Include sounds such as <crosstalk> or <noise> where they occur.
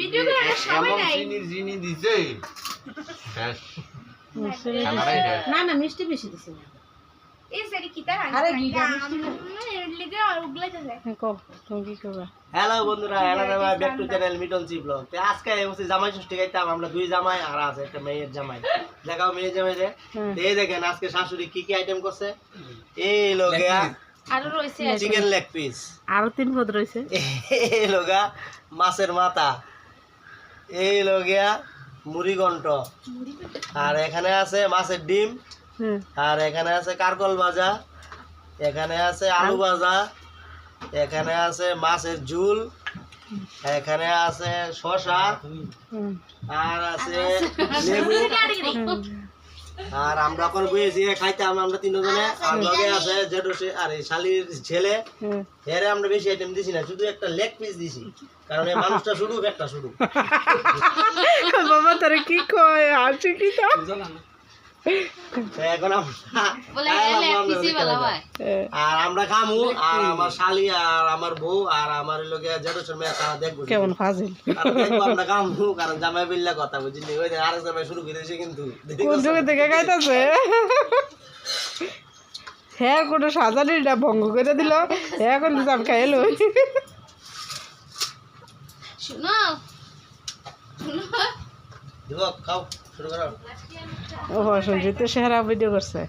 Video করে আমরা নাই। চিনির চিনি দিছে? শেষ। খানাটাই শেষ। না না মিষ্টি বেশি দিছি না। এই সারি কি তার আরে গিটা মিষ্টি লিগে উগলাইতেছে। কো তুমি কি করবে? হ্যালো বন্ধুরা এনারা ভাই ব্যাক টু চ্যানেল মিটন সি ব্লগ তো আজকে জামাই ষষ্ঠী গাইতাম আমরা দুই জামাই আর আছে একটা মেয়ের জামাই। দেখাও মেয়ের জামাই রে এই দেখেন আজকে শাশুড়ি কি কি আইটেম করছে? এই লোগা আরও রয়েছে চিকেন লেগ পিস আরও তিন পদ রয়েছে। এই লগা মাছের মাথা। এই লগিয়া মুড়ি ঘন্ট। আর এখানে আছে মাছের ডিম। আর এখানে আছে কারকল ভাজা। এখানে আছে আলু ভাজা। এখানে আছে মাছের ঝুল। এখানে আছে শসা। হুম। আর আছে লেবু। আর আমরা এখন বইয়েছি খাইতাম আমরা তিনজনে আর লগে আছে জেঠু সে- আর এই শালির ছেলে এর আমরা বেশি আইটেম দিছি না শুধু একটা লেগ পিস দিছি। কারণ এই মানুষটা শুরু একটা শুরু <laughs> বাবা তোরে কি কয়? আর কি তো? তো এখন আমরা খাইলাম আমরা ওদিকে আর আমরা খামু আর আমার শালি আর আমার বউ আর আমার লোকে জেঠু মেয়ে তারা দেখব। কেমন ফাজিল? দেখব আমরা খামু কারণ জামাই বিল্লা কথা বুঝিনি। ওই যে জামাই শুরু করেছে কিন্তু। কোন যুগে থেকে গাইতেছে হ্যাঁ কোনো সাজানিটা ভঙ্গ করে দিল। হ্যাঁ খাইলো? শুনো দিব খাও। ও সঞ্জিত সেহারা ভিডিও করছে।